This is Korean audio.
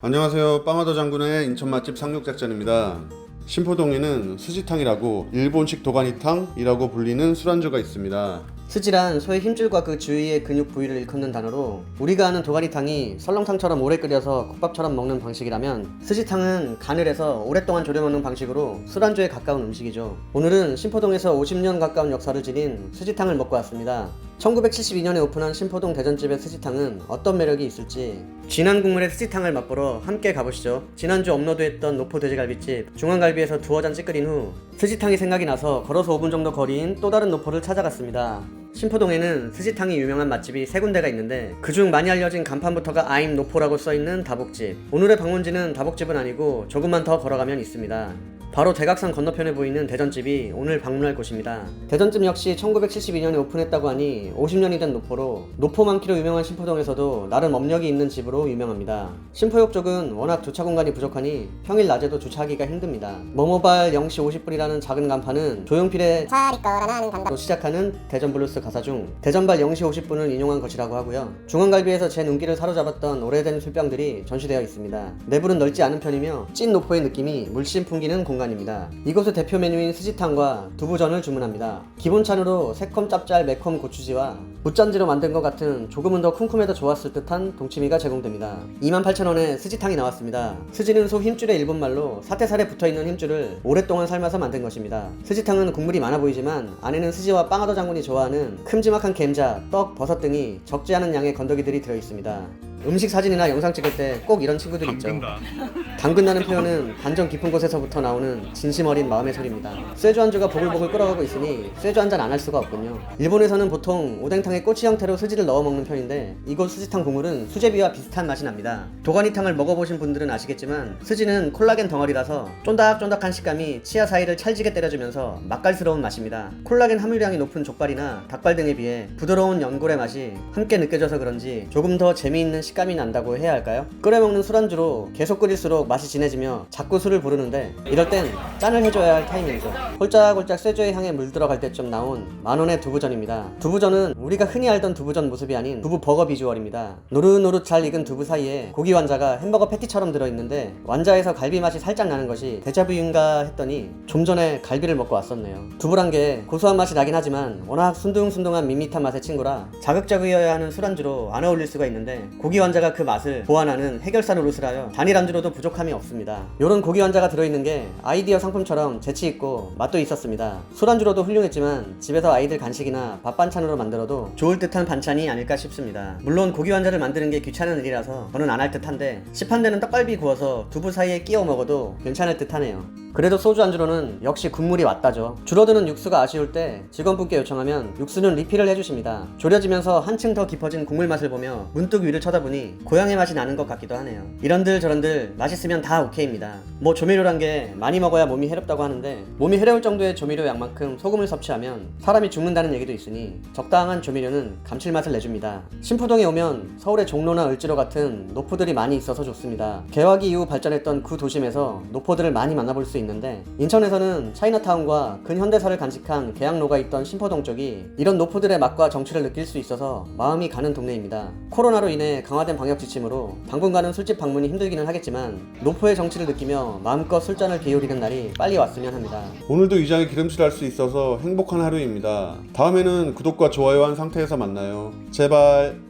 안녕하세요. 빵하더 장군의 인천 맛집 상륙작전입니다. 신포동에는 수지탕이라고 일본식 도가니탕이라고 불리는 술안주가 있습니다. 스지란 소의 힘줄과 그 주위의 근육 부위를 일컫는 단어로 우리가 아는 도가니탕이 설렁탕처럼 오래 끓여서 국밥처럼 먹는 방식이라면 스지탕은 간을 해서 오랫동안 졸여 먹는 방식으로 술안주에 가까운 음식이죠. 오늘은 신포동에서 50년 가까운 역사를 지닌 스지탕을 먹고 왔습니다. 1972년에 오픈한 신포동 대전집의 스지탕은 어떤 매력이 있을지 진한 국물의 스지탕을 맛보러 함께 가보시죠. 지난주 업로드했던 노포 돼지갈비집 중앙갈비에서 두어 잔 찌끄린 후 스지탕이 생각이 나서 걸어서 5분 정도 거리인 또 다른 노포를 찾아갔습니다. 신포동에는 스지탕이 유명한 맛집이 세 군데가 있는데 그중 많이 알려진 간판부터가 아임 노포라고 써있는 다복집 오늘의 방문지는 다복집은 아니고 조금만 더 걸어가면 있습니다 바로 대각선 건너편에 보이는 대전집이 오늘 방문할 곳입니다. 대전집 역시 1972년에 오픈했다고 하니 50년이 된 노포로 노포 많기로 유명한 신포동에서도 나름 업력이 있는 집으로 유명합니다. 신포역 쪽은 워낙 주차 공간이 부족하니 평일 낮에도 주차하기가 힘듭니다. 머모발 0시 50분이라는 작은 간판은 조용필의 차리 거라는 단다. 로 시작하는 대전 블루스 가사 중 대전발 0시 50분을 인용한 것이라고 하고요. 중앙갈비에서 제 눈길을 사로잡았던 오래된 술병들이 전시되어 있습니다. 내부는 넓지 않은 편이며 찐 노포의 느낌이 물씬 풍기는 공간입니다. 이곳의 대표 메뉴인 스지탕과 두부전을 주문합니다. 기본 찬으로 새콤 짭짤 매콤 고추지와 무짠지로 만든 것 같은 조금은 더 쿰쿰해도 좋았을 듯한 동치미가 제공됩니다. 28,000원에 스지탕이 나왔습니다. 스지는 소 힘줄의 일본말로 사태살에 붙어있는 힘줄을 오랫동안 삶아서 만든 것입니다. 스지탕은 국물이 많아 보이지만 안에는 스지와 빵하더 장군이 좋아하는 큼지막한 겜자, 떡, 버섯 등이 적지 않은 양의 건더기들이 들어있습니다. 음식 사진이나 영상 찍을 때 꼭 이런 친구들 있죠. 당근다는 표현은 반전 깊은 곳에서부터 나오는 진심 어린 마음의 소리입니다. 쇠주 안주가 보글보글 끓어가고 있으니 쇠주 한 잔 안 할 수가 없군요. 일본에서는 보통 오뎅탕에 꼬치 형태로 스지를 넣어 먹는 편인데 이곳 스지탕 국물은 수제비와 비슷한 맛이 납니다. 도가니탕을 먹어보신 분들은 아시겠지만 스지는 콜라겐 덩어리라서 쫀득쫀득한 식감이 치아 사이를 찰지게 때려주면서 맛깔스러운 맛입니다. 콜라겐 함유량이 높은 족발이나 닭발 등에 비해 부드러운 연골의 맛이 함께 느껴져서 그런지 조금 더 재미있는 식감이 난다고 해야 할까요? 끓여 먹는 술안주로 계속 끓일수록 맛이 진해지며 자꾸 술을 부르는데 이럴 땐 짠을 해줘야 할 타이밍이죠. 홀짝홀짝 쇠주의 향에 물들어갈 때쯤 나온 만원의 두부전입니다. 두부전은 우리가 흔히 알던 두부전 모습이 아닌 두부 버거 비주얼입니다. 노릇노릇 잘 익은 두부 사이에 고기 완자가 햄버거 패티처럼 들어있는데 완자에서 갈비 맛이 살짝 나는 것이 데자뷰인가 했더니 좀 전에 갈비를 먹고 왔었네요. 두부란 게 고소한 맛이 나긴 하지만 워낙 순둥순둥한 밋밋한 맛의 친구라 자극적이어야 하는 술안주로 안 어울릴 수가 있는데 고기 완자가 그 맛을 보완하는 해결사 노릇을 하여 단일 안주로도 부족 함이 없습니다. 요런 고기 완자가 들어있는 게 아이디어 상품처럼 재치있고 맛도 있었습니다. 술안주로도 훌륭했지만 집에서 아이들 간식이나 밥 반찬으로 만들어도 좋을 듯한 반찬이 아닐까 싶습니다. 물론 고기 완자를 만드는 게 귀찮은 일이라서 저는 안 할 듯한데 시판되는 떡갈비 구워서 두부 사이에 끼워 먹어도 괜찮을 듯하네요. 그래도 소주 안주로는 역시 국물이 왔다죠. 줄어드는 육수가 아쉬울 때 직원분께 요청하면 육수는 리필을 해주십니다. 졸여지면서 한층 더 깊어진 국물 맛을 보며 문득 위를 쳐다보니 고향의 맛이 나는 것 같기도 하네요. 이런들 저런들 맛있으면 다 오케이입니다. 뭐 조미료란 게 많이 먹어야 몸이 해롭다고 하는데 몸이 해로울 정도의 조미료 양만큼 소금을 섭취하면 사람이 죽는다는 얘기도 있으니 적당한 조미료는 감칠맛을 내줍니다. 신포동에 오면 서울의 종로나 을지로 같은 노포들이 많이 있어서 좋습니다. 개화기 이후 발전했던 그 도심에서 노포들을 많이 만나볼 수 있는데 인천에서는 차이나타운과 근현대사를 간직한 계양로가 있던 신포동 쪽이 이런 노포들의 맛과 정취를 느낄 수 있어서 마음이 가는 동네입니다. 코로나로 인해 강화된 방역 지침으로 당분간은 술집 방문이 힘들기는 하겠지만 노포의 정취를 느끼며 마음껏 술잔을 기울이는 날이 빨리 왔으면 합니다. 오늘도 위장에 기름칠할 수 있어서 행복한 하루입니다. 다음에는 구독과 좋아요 한 상태에서 만나요. 제발.